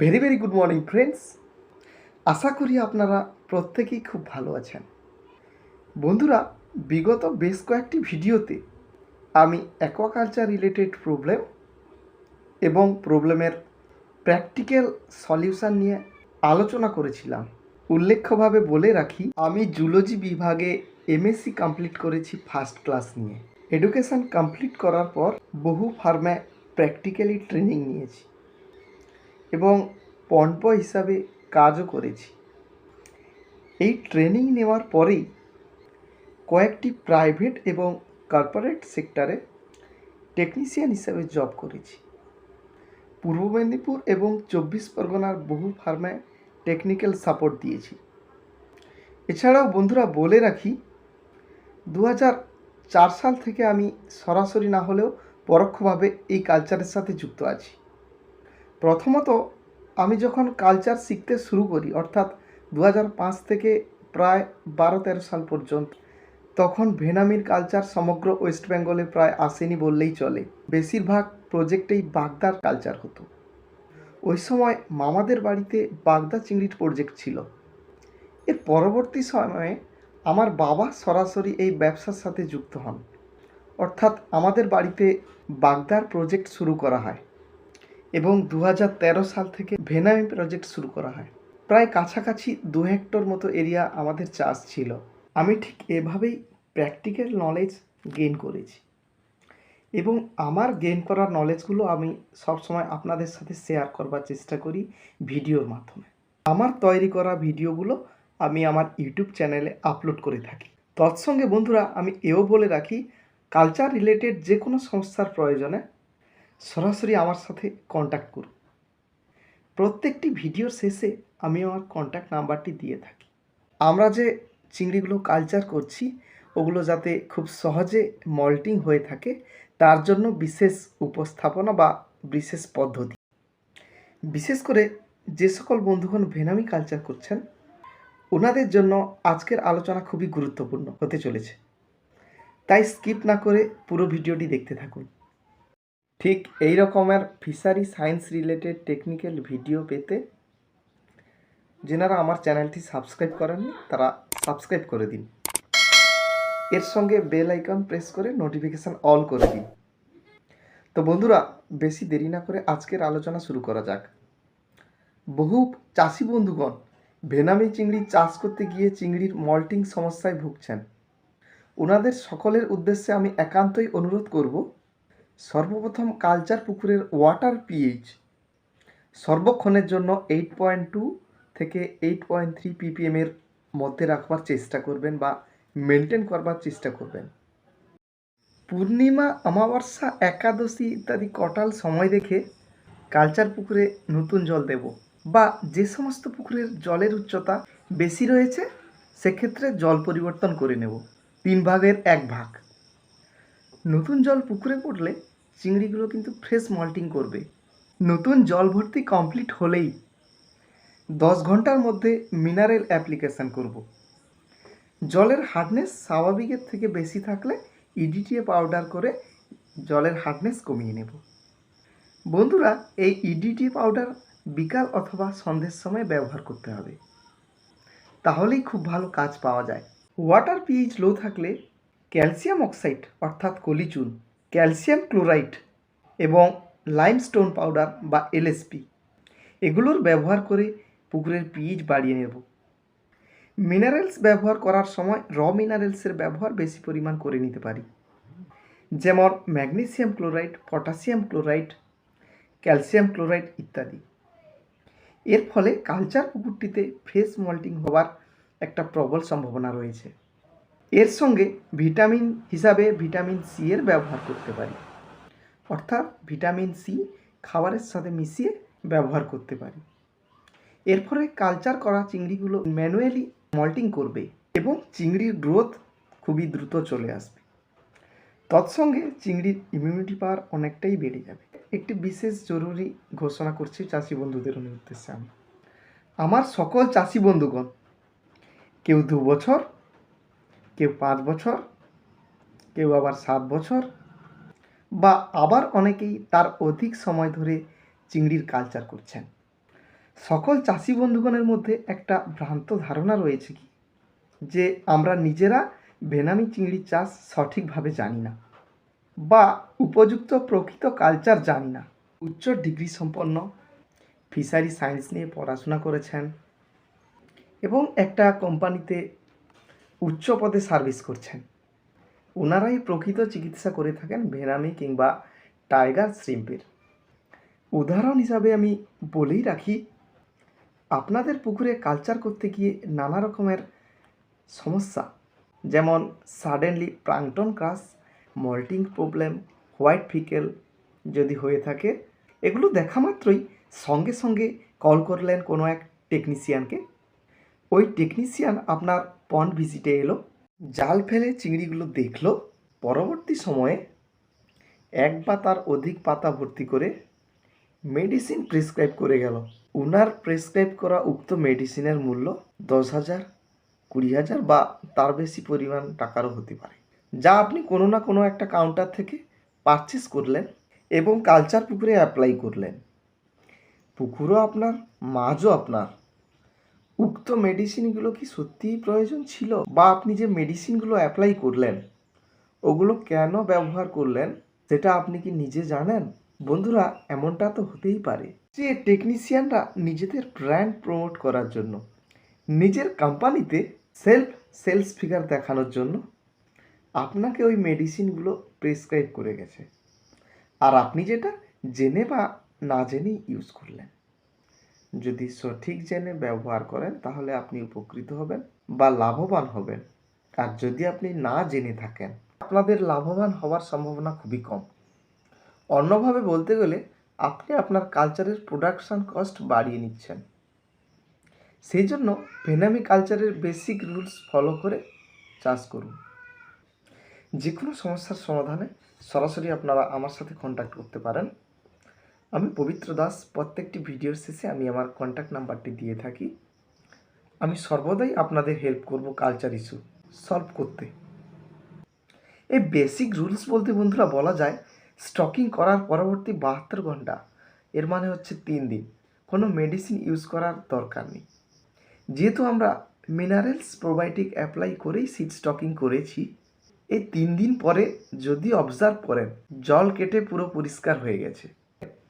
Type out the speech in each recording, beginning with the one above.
Very very good morning friends আশা করি আপনারা প্রত্যেকেই খুব ভালো আছেন। বন্ধুরা, বিগত বেশ কয়েকটি ভিডিওতে আমি অ্যাকোয়াকালচার রিলেটেড প্রবলেম এবং প্রবলেমের প্র্যাকটিক্যাল সলিউশন নিয়ে আলোচনা করেছিলাম। উল্লেখ্যভাবে বলে রাখি, আমি জুলজি বিভাগে এমএসসি কমপ্লিট করেছি ফার্স্ট ক্লাস নিয়ে। এডুকেশন কমপ্লিট করার পর বহু ফার্মে প্র্যাকটিক্যালি ট্রেনিং নিয়েছি। এবং পণ্প হিসাবে কাজও করেছি। এই ট্রেনিং নেওয়ার পরেই কয়েকটি প্রাইভেট এবং কর্পোরেট সেক্টরে টেকনিশিয়ান হিসাবে জব করেছি। পূর্ব মেদিনীপুর এবং চব্বিশ পরগনার বহু ফার্মে টেকনিক্যাল সাপোর্ট দিয়েছি। এছাড়াও বন্ধুরা বলে রাখি দু সাল থেকে আমি সরাসরি না হলেও পরোক্ষভাবে এই কালচারের সাথে যুক্ত আছি। প্রথমত আমি যখন কালচার শিখতে শুরু করি, অর্থাৎ দু থেকে প্রায় বারো তেরো সাল পর্যন্ত, তখন ভেনামির কালচার সমগ্র ওয়েস্ট বেঙ্গলে প্রায় আসেনি বললেই চলে। বেশিরভাগ প্রজেক্টেই বাগদার কালচার হতো। ওই সময় মামাদের বাড়িতে বাগদা চিংড়ির প্রজেক্ট ছিল। এর পরবর্তী সময়ে আমার বাবা সরাসরি এই ব্যবসার সাথে যুক্ত হন। অর্থাৎ আমাদের বাড়িতে বাগদার প্রজেক্ট শুরু করা হয়। এবং দু হাজার তেরো সাল থেকে ভেনামি প্রজেক্ট শুরু করা হয়। প্রায় কাছাকাছি দু হেক্টর মতো এরিয়া আমাদের চাষ ছিল। আমি ঠিক এভাবেই প্র্যাকটিক্যাল নলেজ গেইন করেছি। এবং আমার গেইন করার নলেজগুলো আমি সবসময় আপনাদের সাথে শেয়ার করবার চেষ্টা করি ভিডিওর মাধ্যমে। আমার তৈরি করা ভিডিওগুলো আমি আমার ইউটিউব চ্যানেলে আপলোড করে থাকি। তৎসঙ্গে বন্ধুরা, আমি এও বলে রাখি, কালচার রিলেটেড যে কোনো সংস্থার প্রয়োজনে সরাসরি আমার সাথে কন্ট্যাক্ট করুন। প্রত্যেকটি ভিডিওর শেষে আমি আমার কন্ট্যাক্ট নাম্বারটি দিয়ে থাকি। আমরা যে চিংড়িগুলো কালচার করছি, ওগুলো যাতে খুব সহজে মল্টিং হয়ে থাকে, তার জন্য বিশেষ উপস্থাপনা বা বিশেষ পদ্ধতি। বিশেষ করে যে সকল বন্ধুগণ ভেনামি কালচার করছেন, ওনাদের জন্য আজকের আলোচনা খুবই গুরুত্বপূর্ণ হতে চলেছে। তাই স্কিপ না করে পুরো ভিডিওটি দেখতে থাকুন। ঠিক এই রকমের fishery science related technical video পেতে যেনারা আমার চ্যানেলটি সাবস্ক্রাইব করেননি, তারা সাবস্ক্রাইব করে দিন। এর সঙ্গে বেল আইকন প্রেস করে নোটিফিকেশান অল করে দিন। তো বন্ধুরা, বেশি দেরি না করে আজকের আলোচনা শুরু করা যাক। বহু চাষি বন্ধুগণ ভেনামি চিংড়ি চাষ করতে গিয়ে চিংড়ির মল্টিং সমস্যায় ভুগছেন। ওনাদের সকলের উদ্দেশ্যে আমি একান্তই অনুরোধ করব সর্বপ্রথম কালচার পুকুরের ওয়াটার পিএইচ সর্বক্ষণের জন্য এইট পয়েন্ট টু থেকে এইট পয়েন্ট থ্রি পিপিএমের মধ্যে রাখবার চেষ্টা করবেন বা মেনটেন করবার চেষ্টা করবেন। পূর্ণিমা, অমাবস্যা, একাদশী ইত্যাদি কটাল সময় দেখে কালচার পুকুরে নতুন জল দেব বা যে সমস্ত পুকুরের জলের উচ্চতা বেশি রয়েছে, সেক্ষেত্রে জল পরিবর্তন করে নেব। তিন ভাগের এক ভাগ। নতুন জল পুকুরে পড়লে চিংড়িগুলো কিন্তু ফ্রেশ মল্টিং করবে। নতুন জল ভর্তি কমপ্লিট হলেই দশ ঘণ্টার মধ্যে মিনারেল অ্যাপ্লিকেশান করব। জলের হার্ডনেস স্বাভাবিকের থেকে বেশি থাকলে ইডিটিএ পাউডার করে জলের হার্ডনেস কমিয়ে নেব। বন্ধুরা, এই ইডিটি পাউডার বিকাল অথবা সন্ধ্যের সময় ব্যবহার করতে হবে। তাহলেই খুব ভালো কাজ পাওয়া যায়। ওয়াটার পিএইচ লো থাকলে ক্যালসিয়াম অক্সাইড, অর্থাৎ কলিচুন, ক্যালসিয়াম ক্লোরাইড এবং লাইমস্টোন পাউডার বা এলএসপি এগুলোর ব্যবহার করে পুকুরের পিএইচ বাড়িয়ে নেব। মিনারেলস ব্যবহার করার সময় র মিনারেলসের ব্যবহার বেশি পরিমাণ করে নিতে পারি। যেমন magnesium chloride potassium chloride, calcium chloride ইত্যাদি। এর ফলে কালচার পুকুরটিতে ফ্রেশ মল্টিং হওয়ার একটা প্রবল সম্ভাবনা রয়েছে। এর সঙ্গে ভিটামিন হিসাবে ভিটামিন সি এর ব্যবহার করতে পারি। অর্থাৎ ভিটামিন সি খাবারের সাথে মিশিয়ে ব্যবহার করতে পারি। এর ফলে কালচার করা চিংড়িগুলো ম্যানুয়ালি মল্টিং করবে এবং চিংড়ির গ্রোথ খুবই দ্রুত চলে আসবে। তৎসঙ্গে চিংড়ির ইমিউনিটি পাওয়ার অনেকটাই বেড়ে যাবে। একটি বিশেষ জরুরি ঘোষণা করছি চাষি বন্ধুদের উদ্দেশ্যে আমি। আমার সকল চাষি বন্ধুগণ, কেউ দু বছর কেউ পাঁচ বছর, কেউ আবার সাত বছর, বা আবার অনেকেই তার অধিক সময় ধরে চিংড়ির কালচার করছেন। সকল চাষি বন্ধুগণের মধ্যে একটা ভ্রান্ত ধারণা রয়েছে কি? যে আমরা নিজেরা বেনামি চিংড়ি চাষ সঠিকভাবে জানি না, বা উপযুক্ত প্রকৃত কালচার জানি না। উচ্চ ডিগ্রি সম্পন্ন ফিশারি সায়েন্স নিয়ে পড়াশোনা করেছেন এবং একটা কোম্পানিতে উচ্চ পদে সার্ভিস করছেন। ওনারাই প্রকৃত চিকিৎসা করে থাকেন ভেনামি কিংবা টাইগার শ্রিম্পের। উদাহরণ হিসাবে আমি বলেই রাখি, আপনাদের পুকুরে কালচার করতে গিয়ে নানা রকমের সমস্যা, যেমন suddenly plankton crash moulting problem, white faecal যদি হয়ে থাকে, এগুলো দেখা মাত্রই সঙ্গে সঙ্গে কল করলেন কোনো এক টেকনিশিয়ানকে। ওই টেকনিশিয়ান আপনার পন্ড ভিজিটে এলো, জাল ফেলে চিংড়িগুলো দেখল, পরবর্তী সময়ে এক বা তার অধিক পাতা ভর্তি করে মেডিসিন প্রেসক্রাইব করে গেল। উনার প্রেসক্রাইব করা উক্ত মেডিসিনের মূল্য দশ হাজার, কুড়ি হাজার বা তার বেশি পরিমাণ টাকারও হতে পারে, যা আপনি কোনো না কোনো একটা কাউন্টার থেকে পারচেস করলেন এবং কালচার পুকুরে অ্যাপ্লাই করলেন। পুকুরও আপনার, মাছও আপনার। উক্ত মেডিসিনগুলো কি সত্যিই প্রয়োজন ছিল? বা আপনি যে মেডিসিনগুলো অ্যাপ্লাই করলেন, ওগুলো কেন ব্যবহার করলেন, সেটা আপনি কি নিজে জানেন? বন্ধুরা, এমনটা তো হতেই পারে যে টেকনিশিয়ানরা নিজেদের ব্র্যান্ড প্রমোট করার জন্য, নিজের কোম্পানিতে সেলফ সেলস ফিগার দেখানোর জন্য আপনাকে ওই মেডিসিনগুলো প্রেসক্রাইব করে গেছে। আর আপনি যেটা জেনে বা না জেনেই ইউজ করলেন। যদি সঠিক জেনে ব্যবহার করেন, তাহলে আপনি উপকৃত হবেন বা লাভবান হবেন। আর যদি আপনি না জেনে থাকেন, আপনাদের লাভবান হওয়ার সম্ভাবনা খুবই কম। অন্যভাবে বলতে গেলে, আপনি আপনার কালচারের প্রোডাকশান কস্ট বাড়িয়ে নিচ্ছেন। সেই জন্য ভেনামি কালচারের বেসিক রুলস ফলো করে চাষ করুন। যে কোনো সমস্যার সমাধানে সরাসরি আপনারা আমার সাথে কন্ট্যাক্ট করতে পারেন। আমি পবিত্র দাস, প্রত্যেকটি ভিডিওর শেষে আমি আমার কন্ট্যাক্ট নাম্বারটি দিয়ে থাকি। আমি সর্বদাই আপনাদের হেল্প করব কালচার ইস্যু সলভ করতে। এই বেসিক রুলস বলতে বন্ধুরা বলা যায় স্টকিং করার পরবর্তী বাহাত্তর ঘণ্টা, এর মানে হচ্ছে তিন দিন। কোনো মেডিসিন ইউজ করার দরকার নেই। যেহেতু আমরা মিনারেলস প্রোবায়োটিক অ্যাপ্লাই করেই সিড স্টকিং করেছি, এই তিন দিন পরে যদি অবজার্ভ করেন, জল কেটে পুরো পরিষ্কার হয়ে গেছে।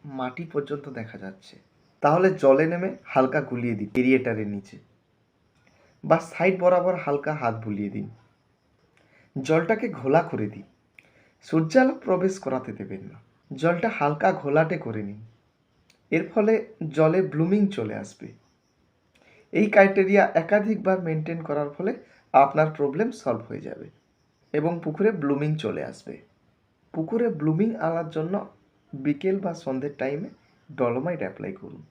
মাটি পর্যন্ত দেখা যাচ্ছে। তাহলে জলে নেমে হালকা গুলিয়ে দিন এরিয়েটারের নিচে বা সাইড বরাবর হালকা হাত বুলিয়ে দিন। জলটাকে ঘোলা করে দিন। সূর্যালো প্রবেশ করাতে দেবেন না। জলটা হালকা ঘোলাটে করে নিন। এর ফলে জলে ব্লুমিং চলে আসবে। এই ক্রাইটেরিয়া একাধিকবার মেনটেন করার ফলে আপনার প্রবলেম সলভ হয়ে যাবে এবং পুকুরে ব্লুমিং চলে আসবে। পুকুরে ব্লুমিং আনার জন্য বিকেল বা সন্ধ্যের টাইমে ডলোমাইট অ্যাপ্লাই করুন।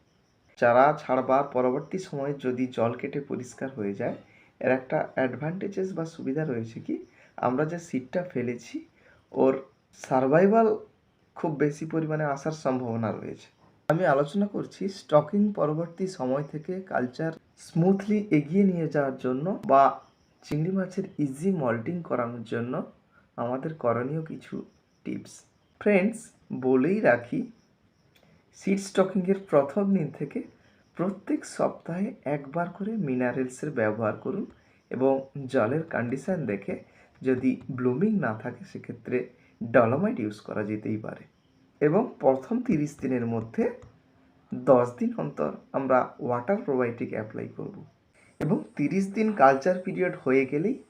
চারা ছাড়বার পরবর্তী সময়ে যদি জল কেটে পরিষ্কার হয়ে যায়, এর একটা অ্যাডভান্টেজেস বা সুবিধা রয়েছে কি? আমরা যে সিটটা ফেলেছি, ওর সার্ভাইভাল খুব বেশি পরিমাণে আসার সম্ভাবনা রয়েছে। আমি আলোচনা করছি স্টকিং পরবর্তী সময় থেকে কালচার স্মুথলি এগিয়ে নিয়ে যাওয়ার জন্য বা চিংড়ি মাছের ইজি মল্টিং করানোর জন্য আমাদের করণীয় কিছু টিপস ফ্রেন্ডস বলেই রাখি সিড স্টকিংয়ের প্রথম দিন থেকে প্রত্যেক সপ্তাহে একবার করে মিনারেলসের ব্যবহার করুন এবং জলের কন্ডিশান দেখে যদি ব্লুমিং না থাকে সেক্ষেত্রে ডলোমাইট ইউজ করা যেতেই পারে। এবং প্রথম তিরিশ দিনের মধ্যে দশ দিন অন্তর আমরা ওয়াটার প্রোবায়োটিক অ্যাপ্লাই করব। এবং তিরিশ দিন কালচার পিরিয়ড হয়ে গেলেই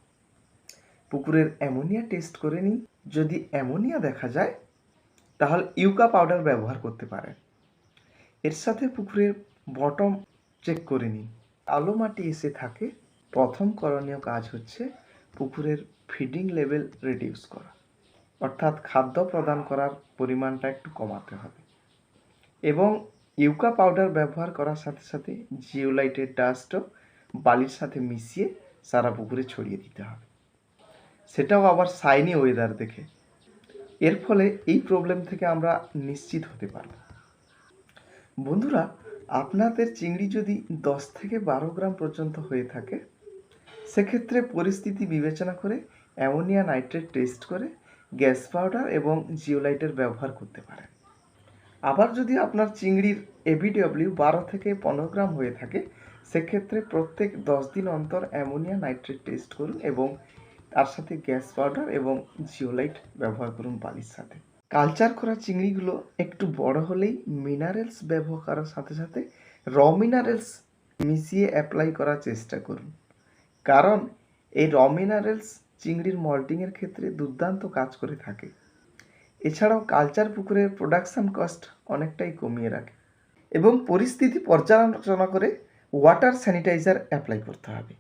পুকুরের অ্যামোনিয়া টেস্ট করে নিন। যদি অ্যামোনিয়া দেখা যায় তাহলে ইউকা পাউডার ব্যবহার করতে পারেন। এর সাথে পুকুরের বটম চেক করে নিন। আলো মাটি এসে থাকে। প্রথম করণীয় কাজ হচ্ছে পুকুরের ফিডিং লেভেল রিডিউস করা। অর্থাৎ খাদ্য প্রদান করার পরিমাণটা একটু কমাতে হবে। এবং ইউকা পাউডার ব্যবহার করার সাথে সাথে জিওলাইটের ডাস্টও বালির সাথে মিশিয়ে সারা পুকুরে ছড়িয়ে দিতে হবে। সেটাও আবার সাইনি ওয়েদার দেখে। এর ফলে এই প্রবলেম থেকে আমরা নিশ্চিত হতে পারব। বন্ধুরা, আপনাদের চিংড়ি যদি দশ থেকে বারো গ্রাম পর্যন্ত হয়ে থাকে, সেক্ষেত্রে পরিস্থিতি বিবেচনা করে অ্যামোনিয়া নাইট্রেট টেস্ট করে গ্যাস পাউডার এবং জিওলাইটের ব্যবহার করতে পারেন। আবার যদি আপনার চিংড়ির এবিডব্লিউ বারো থেকে পনেরো গ্রাম হয়ে থাকে, সেক্ষেত্রে প্রত্যেক দশ দিন অন্তর অ্যামোনিয়া নাইট্রেট টেস্ট করুন এবং তার সাথে গ্যাস পাউডার এবং জিওলাইট ব্যবহার করুন বালির সাথে। কালচার করা চিংড়িগুলো একটু বড় হলেই মিনারেলস ব্যবহার করার সাথে সাথে র মিনারেলস মিশিয়ে অ্যাপ্লাই করার চেষ্টা করুন। কারণ এই র মিনারেলস চিংড়ির মল্টিংয়ের ক্ষেত্রে দুর্দান্ত কাজ করে থাকে। এছাড়াও কালচার পুকুরের প্রোডাকশন কস্ট অনেকটাই কমিয়ে রাখে এবং পরিস্থিতি পর্যালোচনা করে ওয়াটার স্যানিটাইজার অ্যাপ্লাই করতে হবে।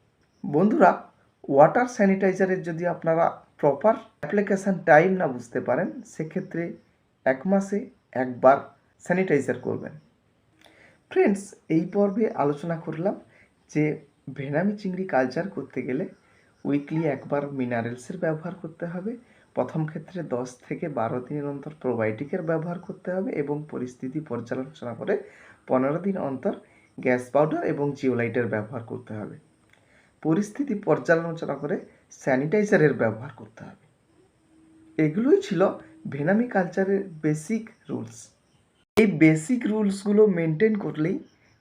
বন্ধুরা ওয়াটার স্যানিটাইজারের যদি আপনারা প্রপার অ্যাপ্লিকেশান টাইম না বুঝতে পারেন, সেক্ষেত্রে এক মাসে একবার স্যানিটাইজার করবেন। ফ্রেন্ডস এই পর্বে আলোচনা করলাম যে ভেনামি চিংড়ি কালচার করতে গেলে উইকলি একবার মিনারেলসের ব্যবহার করতে হবে। প্রথম ক্ষেত্রে দশ থেকে বারো দিনের অন্তর প্রোবায়োটিকের ব্যবহার করতে হবে এবং পরিস্থিতি পর্যালোচনা করে পনেরো দিন অন্তর গ্যাস পাউডার এবং জিওলাইটের ব্যবহার করতে হবে। পরিস্থিতি পর্যালোচনা করে স্যানিটাইজারের ব্যবহার করতে হবে। এগুলোই ছিল ভেনামি কালচারের বেসিক রুলস। এই বেসিক রুলসগুলো মেনটেন করলেই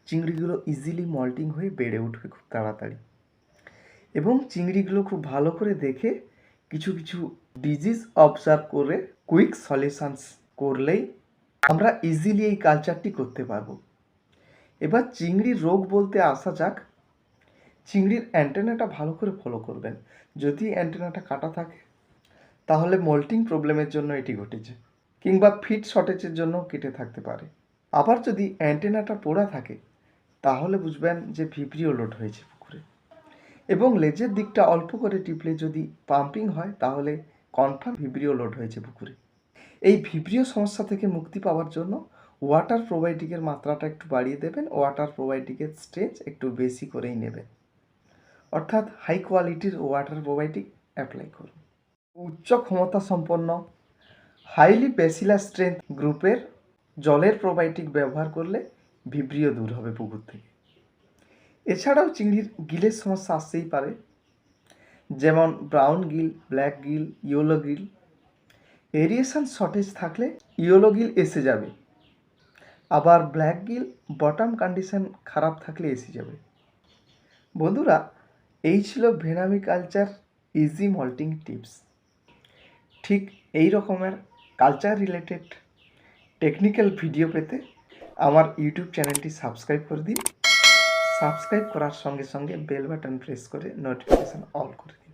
চিংড়িগুলো ইজিলি মল্টিং হয়ে বেড়ে উঠবে খুব তাড়াতাড়ি। এবং চিংড়িগুলো খুব ভালো করে দেখে কিছু কিছু ডিজিজ অবজার্ভ করে কুইক সলিউশনস করলেই আমরা ইজিলি এই কালচারটি করতে পারব। এবার চিংড়ির রোগ বলতে আসা যাক চিংড়ির অ্যান্টেনাটা ভালো করে ফলো করবেন। যদি অ্যান্টেনাটা কাটা থাকে, তাহলে মোল্টিং প্রবলেমের জন্য এটি ঘটেছে, কিংবা ফিট শর্টেজের জন্য কেটে থাকতে পারে। আবার যদি অ্যান্টেনাটা পোড়া থাকে, তাহলে বুঝবেন যে ভিব্রিও লোড হয়েছে পুকুরে। এবং লেজের দিকটা অল্প করে টিপলে যদি পাম্পিং হয়, তাহলে কনফার্ম ভিব্রিও লোড হয়েছে পুকুরে। এই ভিব্রিও সমস্যা থেকে মুক্তি পাওয়ার জন্য ওয়াটার প্রোবায়োটিকের মাত্রাটা একটু বাড়িয়ে দেবেন ওয়াটার প্রোবায়োটিকের স্টেজ একটু বেশি করেই নেবেন। অর্থাৎ হাই কোয়ালিটির ওয়াটার প্রোবায়োটিক অ্যাপ্লাই করুন। উচ্চ ক্ষমতা সম্পন্ন হাইলি বেসিলার স্ট্রেংথ গ্রুপের জলের প্রোবায়োটিক ব্যবহার করলে ভিব্রিও দূর হবে পুকুর থেকে। এছাড়াও চিংড়ির গিলের সমস্যা আসতেই পারে, যেমন brown gill black gill yellow gill aeration shortage থাকলে ইয়েলো গিল এসে যাবে, আবার ব্ল্যাক গিল বটম কন্ডিশন খারাপ থাকলে এসে যাবে। বন্ধুরা এই ছিল vannamei culture easy moulting tips ঠিক এই রকমের কালচার রিলেটেড টেকনিক্যাল ভিডিও পেতে আমার ইউটিউব চ্যানেলটি সাবস্ক্রাইব করে দিন। সাবস্ক্রাইব করার সঙ্গে সঙ্গে বেল বাটন প্রেস করে নোটিফিকেশান অল করে দিন।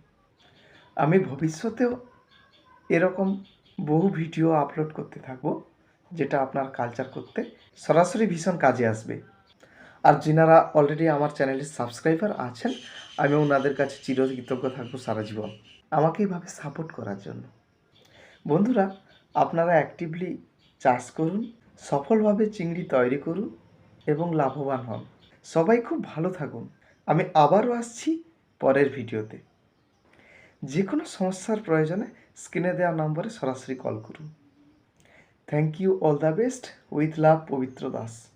আমি ভবিষ্যতেও এরকম বহু ভিডিও আপলোড করতে থাকব, যেটা আপনার কালচার করতে সরাসরি ভীষণ কাজে আসবে। আর যিনারা অলরেডি আমার চ্যানেলের সাবস্ক্রাইবার আছেন আমি ওনাদের কাছে চিরকৃতজ্ঞ থাকব সারা জীবন। আমাকে এইভাবে সাপোর্ট করার জন্য। বন্ধুরা, আপনারা অ্যাক্টিভলি চাষ করুন, সফলভাবে চিংড়ি তৈরি করুন এবং লাভবান হন। সবাই খুব ভালো থাকুন। আমি আবারও আসছি পরের ভিডিওতে। যে কোনো সমস্যার প্রয়োজনে স্ক্রিনে দেওয়া নম্বরে সরাসরি কল করুন। Thank you all the best with love Pabitra Das